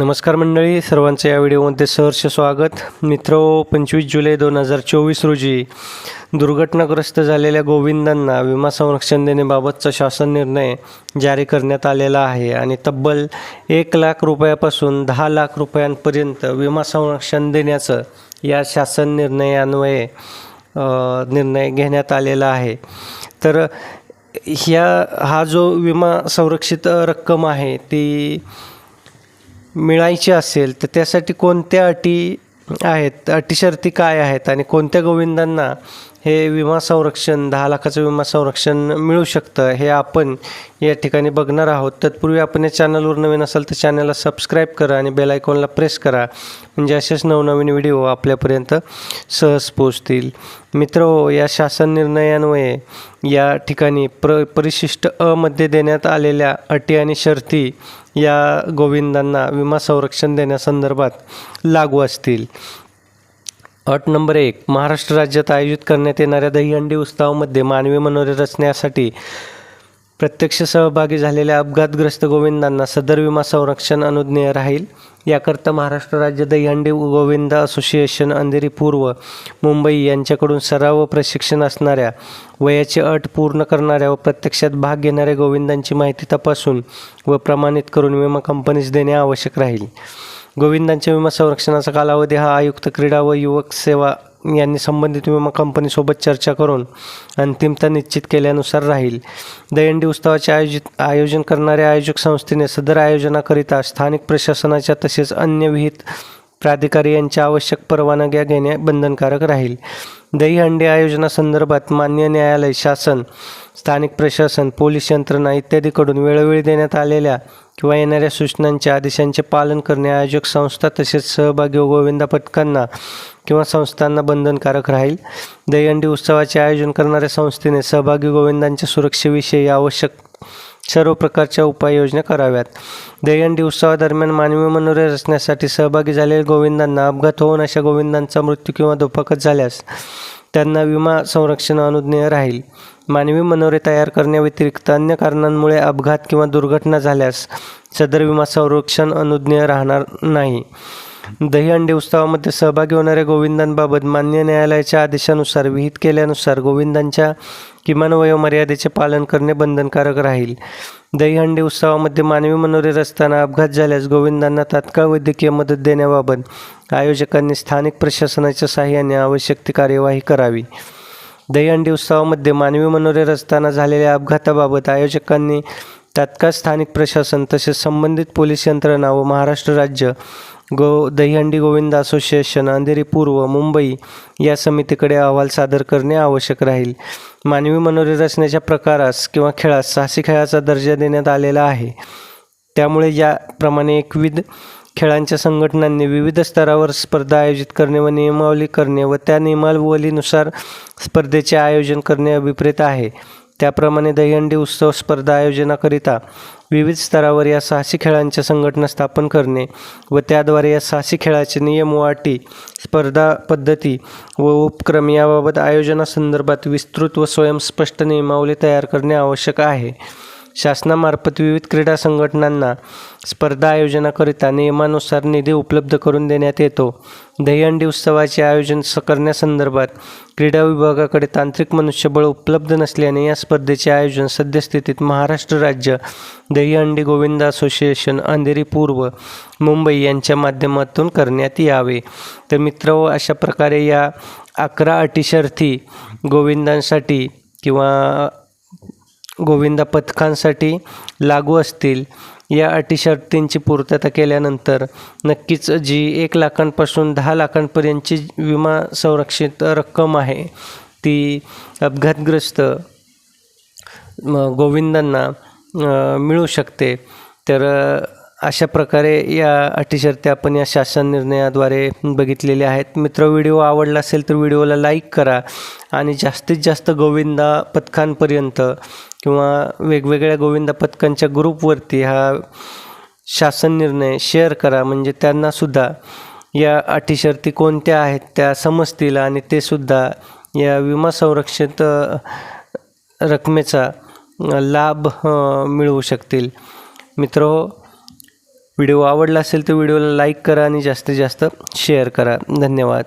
नमस्कार मंडळी सर्वांचं या व्हिडिओमध्ये सहर्ष स्वागत. मित्र पंचवीस जुलै दोन हजार चोवीस रोजी दुर्घटनाग्रस्त झालेल्या गोविंदांना विमा संरक्षण देण्याबाबतचा शासन निर्णय जारी करण्यात आलेला आहे आणि तब्बल एक लाख रुपयापासून दहा लाख रुपयांपर्यंत विमा संरक्षण देण्याचं या शासन निर्णयान्वये निर्णय घेण्यात आलेला आहे. तर ह्या हा जो विमा संरक्षित रक्कम आहे ती मिळायची असेल तर त्यासाठी कोणत्या अटी आहेत? अटी शर्ती काय आहेत? आणि कोणत्या गोविंदांना हे विमा संरक्षण दहा लाखाचं विमा संरक्षण मिळू शकतं हे आपण या ठिकाणी बघणार आहोत. तत्पूर्वी आपण या चॅनलवर नवीन असाल तर चॅनलला सबस्क्राईब करा आणि बेल आयकॉनला प्रेस करा. म्हणजे असेच नवनवीन व्हिडिओ आपल्यापर्यंत सहज पोचतील मित्र हो, या शासन निर्णयान्वये या ठिकाणी प्र परिशिष्ट अमध्ये देण्यात आलेल्या अटी आणि शर्ती या गोविंदांना विमा संरक्षण देण्यासंदर्भात लागू असतील. अट नंबर एक महाराष्ट्र राज्यात आयोजित करण्यात येणाऱ्या दहीहंडी उत्सवामध्ये मानवी मनोरे रचण्यासाठी प्रत्यक्ष सहभागी झालेल्या अपघातग्रस्त गोविंदांना सदर विमा संरक्षण अनुज्ञेय राहील. याकरता महाराष्ट्र राज्य दहीहंडी गोविंद असोसिएशन अंधेरी पूर्व मुंबई यांच्याकडून सराव व प्रशिक्षण असणाऱ्या वयाची अट पूर्ण करणाऱ्या व प्रत्यक्षात भाग घेणाऱ्या गोविंदांची माहिती तपासून व प्रमाणित करून विमा कंपनीस देणे आवश्यक राहील. गोविंदांच्या विमा संरक्षणाचा कालावधी हा आयुक्त क्रीडा व युवक सेवा यांनी संबंधित विमा कंपनीसोबत चर्चा करून अंतिमता निश्चित केल्यानुसार राहील. दहीहंडी उत्सवाचे आयोजित आयोजन करणाऱ्या आयोजक संस्थेने सदर आयोजनाकरिता स्थानिक प्रशासनाच्या तसेच अन्य विहित प्राधिकारी यांच्या आवश्यक परवानग्या घेणे बंधनकारक राहील. दहीहंडी आयोजनासंदर्भात मान्य न्यायालय शासन स्थानिक प्रशासन पोलीस यंत्रणा इत्यादीकडून वेळोवेळी देण्यात आलेल्या किंवा येणाऱ्या सूचनांच्या आदेशांचे पालन करणे आयोजक संस्था तसेच सहभागी गोविंदा पथकांना किंवा संस्थांना बंधनकारक राहील. दहीहंडी उत्सवाचे आयोजन करणाऱ्या संस्थेने सहभागी गोविंदांच्या सुरक्षेविषयी आवश्यक सर्व प्रकारच्या उपाययोजना कराव्यात. दहीहंडी उत्सवादरम्यान मानवी मनोरे रचण्यासाठी सहभागी झालेल्या गोविंदांना अपघात होऊन अशा गोविंदांचा मृत्यू किंवा दुखापत झाल्यास त्यांना विमा संरक्षण अनुज्ञेय राहील. मानवी मनोरे तयार करण्याव्यतिरिक्त अन्य कारणांमुळे अपघात किंवा दुर्घटना झाल्यास सदर विमा संरक्षण अनुज्ञेय राहणार नाही. दहीहंडी उत्सवामध्ये सहभागी होणाऱ्या गोविंदांबाबत मान्य न्यायालयाच्या आदेशानुसार विहित केल्यानुसार गोविंदांच्या किमान वयोमर्यादेचे पालन करणे बंधनकारक राहील. दहीहंडी उत्सवामध्ये मानवी मनोरे असताना अपघात झाल्यास गोविंदांना तात्काळ वैद्यकीय मदत देण्याबाबत आयोजकांनी स्थानिक प्रशासनाच्या सहाय्याने आवश्यक ती कार्यवाही करावी. दहीहंडी उत्सवामध्ये मानवी मनोरे असताना झालेल्या अपघाताबाबत आयोजकांनी तात्काळ स्थानिक प्रशासन तसेच संबंधित पोलीस यंत्रणा व महाराष्ट्र राज्य गो दहीहंडी गोविंद असोसिएशन अंधेरी पूर्व मुंबई या समितीकडे अहवाल सादर करणे आवश्यक राहील. मानवी मनोरचनेच्या प्रकारास किंवा खेळास साहसी खेळाचा दर्जा देण्यात आलेला आहे. त्यामुळे याप्रमाणे एकविध खेळांच्या संघटनांनी विविध स्तरावर स्पर्धा आयोजित करणे व नियमावली करणे व त्या नियमावलीनुसार स्पर्धेचे आयोजन करणे अभिप्रेत आहे. त्याप्रमाणे दहीहंडी उत्सव स्पर्धा आयोजनाकरिता विविध स्तरावर या साहसी खेळांच्या संघटना स्थापन करणे व त्याद्वारे या साहसी खेळाचे नियम व अटी स्पर्धा पद्धती व उपक्रम याबाबत आयोजनासंदर्भात विस्तृत व स्वयंस्पष्ट नियमावली तयार करणे आवश्यक आहे. शासनामार्फत विविध क्रीडा संघटनांना स्पर्धा आयोजनाकरिता नियमानुसार निधी उपलब्ध करून देण्यात येतो. दहीहंडी उत्सवाचे आयोजन स करण्यासंदर्भात क्रीडा विभागाकडे तांत्रिक मनुष्यबळ उपलब्ध नसल्याने या स्पर्धेचे आयोजन सद्यस्थितीत महाराष्ट्र राज्य दहीहंडी गोविंद असोसिएशन अंधेरी पूर्व मुंबई यांच्या माध्यमातून करण्यात यावे. तर मित्र अशा प्रकारे या अकरा अटी शर्थी गोविंदांसाठी किंवा गोविंदा पथकांसाठी लागू असतील या अटी शर्तींची पूर्तता केल्यानंतर नक्कीच जी एक लाखांपासून दहा लाखांपर्यंतची विमा संरक्षित रक्कम आहे ती अपघातग्रस्त गोविंदांना मिळू शकते. तर अशा प्रकारे या अटीशर्त्या आपण या शासन निर्णयाद्वारे बघितलेल्या आहेत. मित्र व्हिडिओ आवडला असेल तर व्हिडिओला लाईक करा आणि जास्तीत जास्त गोविंदा पथकांपर्यंत किंवा वेगवेगळ्या गोविंदा पथकांच्या ग्रुपवरती हा शासन निर्णय शेअर करा. म्हणजे त्यांनासुद्धा या अटी शर्ती कोणत्या आहेत त्या समजतील आणि ते सुद्धा या विमा संरक्षित रकमेचा लाभ मिळवू शकतील. मित्र हो, व्हिडिओ आवडला असेल तर व्हिडिओला लाईक करा आणि जास्तीत जास्त शेअर करा. धन्यवाद.